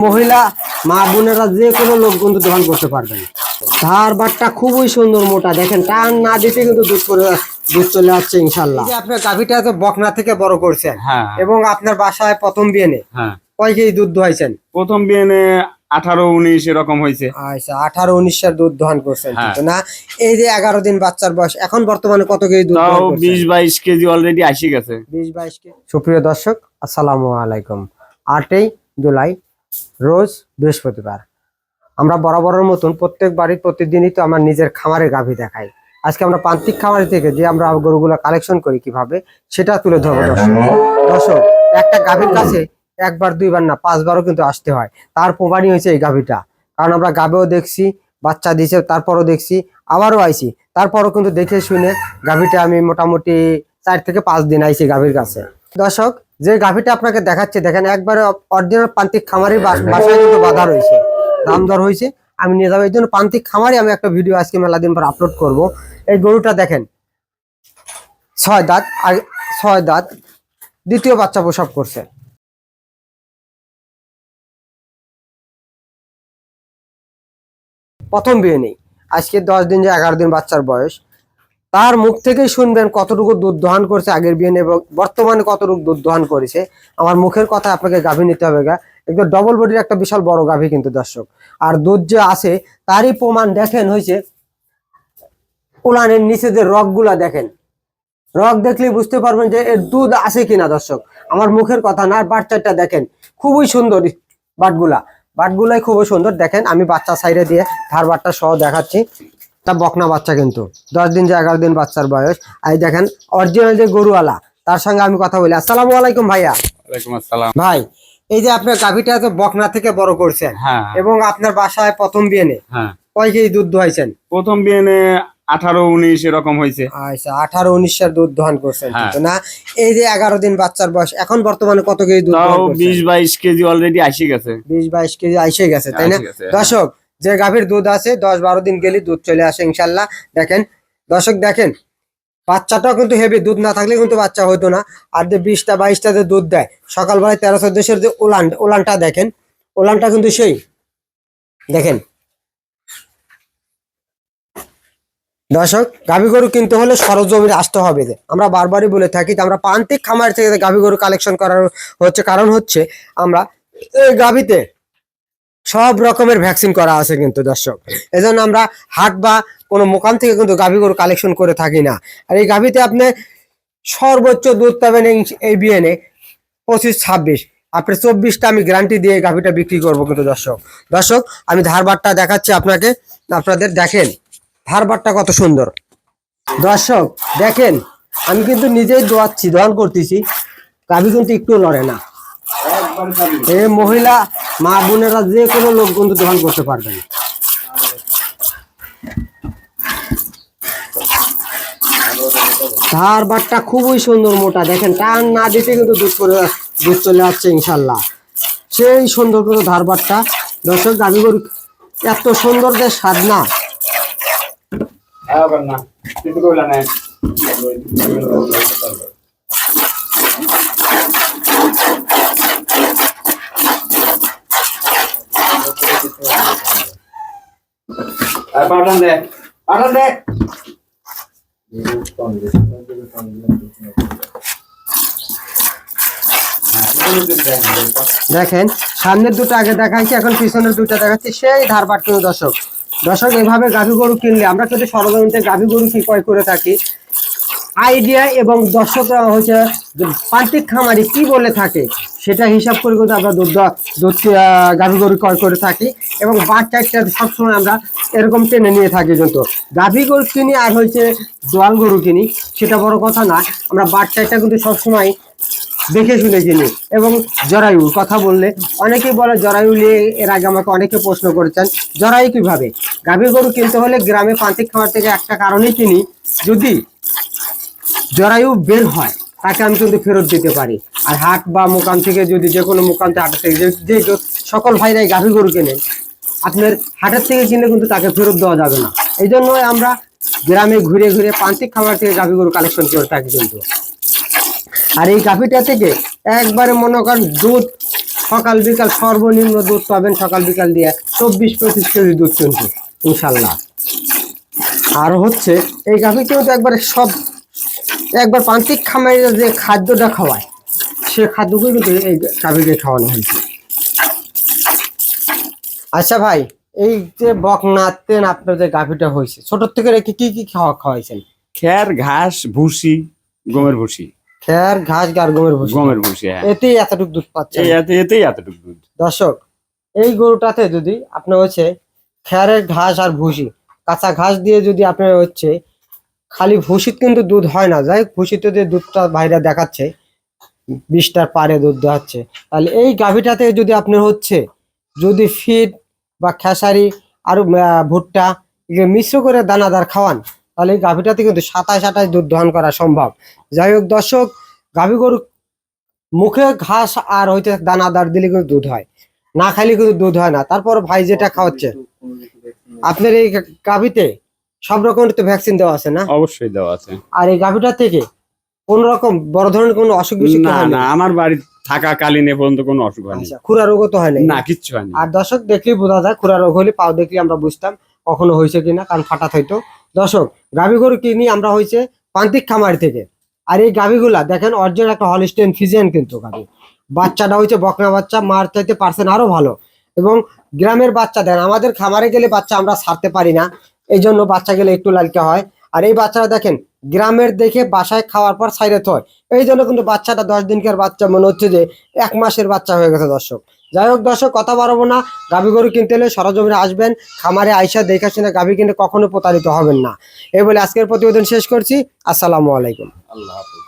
মহিলা মা বোনেরা যে কোনো লোক কিন্তু দোকান করতে পারবেন ধার বাটটা খুবই সুন্দর মোটা দেখেন টান না দিতে কিন্তু দুধ করে দুধ চলে আসছে ইনশাল্লাহ। আপনার গাভিটা তো বকনা থেকে বড় করছেন। হ্যাঁ। এবং আপনার বাসায় প্রথম বিয়েনে হ্যাঁ। কয় কেজি দুধ দোয়াইছেন প্রথম বিয়েনে আঠারো উনিশ এরকম হয়েছে। আচ্ছা আঠারো উনিশের দুধ দোহান করছেন হ্যাঁ। না এই যে এগারো দিন বাচ্চার বয়স এখন বর্তমানে কত কেজি দুধ তাও দোহান করছেন? বিশ বাইশ কেজি অলরেডি আসি গেছে। বিশ বাইশ কে সুপ্রিয় দর্শক আসসালামু আলাইকুম। আটই জুলাই রোজ বৃহস্পতিবার। আমরা বরাবরের মতন প্রত্যেক বাড়ির প্রতিদিনই তো আমার নিজের খামারে গাভী দেখাই। আজকে আমরা প্রান্তিক খামারি থেকে যে আমরা গরুগুলো কালেকশন করি কীভাবে, সেটা তুলে ধরবো দর্শক। দর্শক, একটা গাভীর কাছে একবার, দুইবার না, পাঁচবারও কিন্তু আসতে হয়। তার প্রমাণই হয়েছে এই গাভীটা। কারণ আমরা গাবেও দেখছি, বাচ্চা দিয়েছে, তারপরও দেখছি, আবারও আইছি। তারপরও কিন্তু দেখে শুনে গাভীটা আমি মোটামুটি চার থেকে পাঁচ দিন আইছি গাভীর কাছে। দর্শক যে গাভীটা আপনাকে দেখাচ্ছে, দেখেন একবারে অরিজিনাল প্রান্তিক খামারের বাস- বাসায় কিন্তু বাধা রয়েছে। দাম দর হয়েছে। আমি নিয়ে যাব, এই জন্য প্রান্তিক খামারে আমি একটা ভিডিও আজকে মেলা দিন পর আপলোড করব। এই গরুটা দেখেন, ছয় দাঁত ছয় দাঁত, দ্বিতীয় বাচ্চা প্রসব করছে। প্রথম বিয়ে নেই। আজকে দশ দিন যে এগারো দিন বাচ্চার বয়স। তার মুখ থেকেই শুনবেন কতটুকু দুধ দহন করছে আগের বিয়ে এবং বর্তমানে কতটুকু দুধ দহন করেছে। আমার মুখের কথা আপনাকে গাভী নিতে হবে গা। একদম ডবল বডির একটা বিশাল বড় গাভী কিন্তু দর্শক। আর দুধ যে আছে, তারই প্রমাণ দেখেন হয়েছে, উলানের নিচে যে রগগুলা দেখেন। রগ দেখলেই বুঝতে পারবেন যে এর দুধ আছে কিনা দর্শক। আমার মুখের কথা না বাচ্চাটা দেখেন, খুবই সুন্দর বাটগুলা। বাটগুলাই খুবই সুন্দর, দেখেন আমি বাচ্চা সাইডে দিয়ে ধার বাটটা সহ দেখাচ্ছি। তা বকনা বাচ্চা কিন্তু। দশ দিন যে এগারো দিন বাচ্চার বয়স। এই দেখেন অরিজিনাল যে গরুওয়ালা তার সঙ্গে আমি কথা বলি। আসসালামু আলাইকুম ভাইয়া। আসসালাম। ভাই এই যে আপনার গাভীটা তো বকনা থেকে বড় করছেন হ্যাঁ। এবং আপনার বাসায় প্রথম বিয়েনে হ্যাঁ। কয় কেজি দুধ দোয়াইছেন প্রথম বিয়েনে আঠারো উনিশ এরকম হয়েছে। আচ্ছা আঠারো উনিশের দুধ দহন করছেন হ্যাঁ। না। এই যে এগারো দিন বাচ্চার বয়স এখন বর্তমানে কত কেজি দুধ? বিশ বাইশ কেজি অলরেডি আসি গেছে। বিশ বাইশ কেজি আইসে গেছে তাই না। দর্শক যে গাভীর দুধ আছে, দশ বারো দিন গেলে দুধ চলে আসে ইনশাল্লাহ। দেখেন, দর্শক দেখেন, বাচ্চাটাও কিন্তু হেভি দুধ না থাকলে কিন্তু বাচ্চা হতো না। আর যে বিশটা, বাইশটা যে দুধ দেয়, সকালবেলায় তেরো চোদ্দশের যে ওলান ওলানটা দেখেন ওলানটা কিন্তু সেই। দেখেন, দর্শক, গাভী গরু কিনতে হলে সরজমিনে আসতে হবে যে। আমরা বারবারই বলে থাকি যে আমরা প্রান্তিক খামার থেকে গাভী গরু কালেকশন করার হচ্ছে। কারণ হচ্ছে, আমরা এই গাভীতে সব রকমের ভ্যাকসিন করা আছে কিন্তু দর্শক। এজন্য আমরা হাট বা কোনো মোকাম থেকে কিন্তু গাভী গরু কালেকশন করে থাকি না। আর এই গাভীতে আপনি সর্বোচ্চ দুধ পাবেন এই- এই বিএনে পঁচিশ, ছাব্বিশ। আপনি চব্বিশটা আমি গ্যারান্টি দিয়ে গাভীটা বিক্রি করব কিন্তু দর্শক। দর্শক, আমি ধারবারটা দেখাচ্ছি আপনাকে। আপনাদের দেখেন ধারবারটা কত সুন্দর। দর্শক, দেখেন, আমি কিন্তু নিজেই দোয়াচ্ছি দোয়ান করতেছি। গাভী কিন্তু একটু লড়ে না। এই মহিলা, মা বোনেরা যে কোনো লোক বন্ধু দোকান করতে পারবেন। ধার বাটটা খুবই সুন্দর মোটা, দেখেন, টান না দিতে কিন্তু দুধ করে, দুধ চলে আসছে ইনশাল্লাহ সেই সুন্দর করে ধার বাটটা দর্শক, গাভী গরু এত সুন্দর যে স্বাদ না। দেখেন, সামনের দুটো আগে দেখাচ্ছি এখন পিছনের দুটো দেখাচ্ছি, সেই ধার কিন্তু দর্শক। দর্শক, এভাবে গাভী গরু কিনলে আমরা যদি সরজমিতে গাভী গরু কি ক্রয় করে থাকি আইডিয়া এবং দর্শকরা হচ্ছে প্রান্তিক খামারি কি বলে থাকে, সেটা হিসাব করে কিন্তু আমরা দুধ দুধ গাভী গরু ক্রয় করে থাকি এবং বাচ্চাটা সবসময় আমরা এরকম টেনে নিয়ে থাকি কিন্তু। গাভী গরু কিনি আর হচ্ছে দোয়াল গরু কিনি, সেটা বড় কথা না, আমরা বাচ্চাটা কিন্তু সবসময় দেখে শুনে কিনি এবং জরায়ু কথা বললে অনেকেই বলে, জরায়ু নিয়ে এর আগে আমাকে অনেকে প্রশ্ন করেছেন, জরায়ু কীভাবে? গাভী গরু কিনতে হলে গ্রামে প্রান্তিক খামার থেকে একটা কারণেই কিনি, যদি জরায়ু বের হয়, তাকে আমি কিন্তু ফেরত দিতে পারি। আর হাট বা মোকাম থেকে যদি যে কোনো মোকাম থেকে হাট থেকে যে- সকল ভাইরাই গাভী গরু কেনেন, আপনার হাটের থেকে কিনলে কিন্তু তাকে ফেরত দেওয়া যাবে না। এই জন্যই আমরা গ্রামে ঘুরে ঘুরে প্রান্তিক খাবার থেকে গাভী গরু কালেকশন করে থাকি কিন্তু। আর এই গাভীটা থেকে একবারে মনে করেন দুধ, সকাল বিকাল সর্বনিম্ন দুধ পাবেন সকাল বিকাল দিয়ে চব্বিশ পঁচিশ কেজি দুধ কিন্তু, ইনশাল্লাহ। আর হচ্ছে, এই গাভী কিন্তু একবারে সব একবার প্রান্তিক খামারে যে খাদ্যটা খাওয়ায় সে খাদ্যগুলো কিন্তু এই গাভীকে খাওয়ানো হয়েছে। আচ্ছা ভাই এই যে বক নাতেন আপনার যে গাভীটা হয়েছে ছোট থেকে রেখে কি কি খাওয়া খাওয়াইছেন? খ্যার ঘাস ভুসি গমের ভুসি। খেয়ার ঘাস গার গমের ভুসি। গমের ভুসি হ্যাঁ। এতেই এতটুকু দুধ পাচ্ছে এই এতে- এতেই এতটুকু দুধ। দর্শক এই গরুটাতে যদি আপনার হচ্ছে খেয়ারের ঘাস আর ভুসি কাঁচা ঘাস দিয়ে যদি আপনার হচ্ছে খালি ভুসিত কিন্তু দুধ হয় না। যাই ভুসিতে যে দুধটা বাইরে দেখাচ্ছে, বিশটার পারে দুধ দেখাচ্ছে তাহলে এই গাভীটাতে যদি আপনার হচ্ছে, যদি ফিড বা খেসারি আর ভুট্টা এগুলো মিশ্র করে দানাদার খাওয়ান, তাহলে এই গাভীটাতে কিন্তু সাতাশ আঠাশ দুধ দহন করা সম্ভব। যাই হোক, দর্শক, গাভী গরু মুখে ঘাস আর হইতে দানাদার দিলে কিন্তু দুধ হয়। না খাইলে কিন্তু দুধ হয় না। তারপর ভাই যেটা খাওয়াচ্ছে, আপনার এই গাভিতে সব রকমের তো ভ্যাকসিন দেওয়া আছে না? অবশ্যই দেওয়া আছে। আর এই গাভিটা থেকে কোন রকম বড় ধরনের কোনো অসুখ বিসুখ না না আমার বাড়ি থাকা কালীন এ পর্যন্ত কোনো অসুখ হয়নি। আচ্ছা খুরা রোগও তো হয়নি না কিচ্ছু হয়নি। আর দর্শক দেখলেই বোঝা যায় খুরা রোগ হলে পাও দেখলে আমরা বুঝতাম কখনো হয়েছে কিনা কারণ ফাটাত হইতো দর্শক গাভী গরু কিনি আমরা হয়েছে প্রান্তিক খামার থেকে। আর এই গাভীগুলা দেখেন অরিজিনাল একটা হলিস্টেন ফিজিয়ান কিন্তু গাভী। বাচ্চাটা হচ্ছে বকনা বাচ্চা মার চাইতে পার্সেন্ট আরও ভালো। এবং গ্রামের বাচ্চা দেন আমাদের খামারে গেলে বাচ্চা আমরা ছাড়তে পারি না। এই জন্য বাচ্চা গেলে একটু লালকে হয়। আর এই বাচ্চারা দেখেন, গ্রামের দেখে বাসায় খাওয়ার পর সাইডে থয়। এই জন্য কিন্তু বাচ্চাটা দশ দিনকার বাচ্চা, মনে হচ্ছে যে এক মাসের বাচ্চা হয়ে গেছে দর্শক। যাই হোক দর্শক, কথা বাড়াবো না। গাভী গরু কিনতে এলে সরজমিনে আসবেন, খামারে আইসা দেখা শুনে গাভী কিনে কখনো প্রতারিত হবেন না। এই বলে আজকের প্রতিবেদন শেষ করছি। আসসালামু আলাইকুম। আল্লাহ হাফেজ।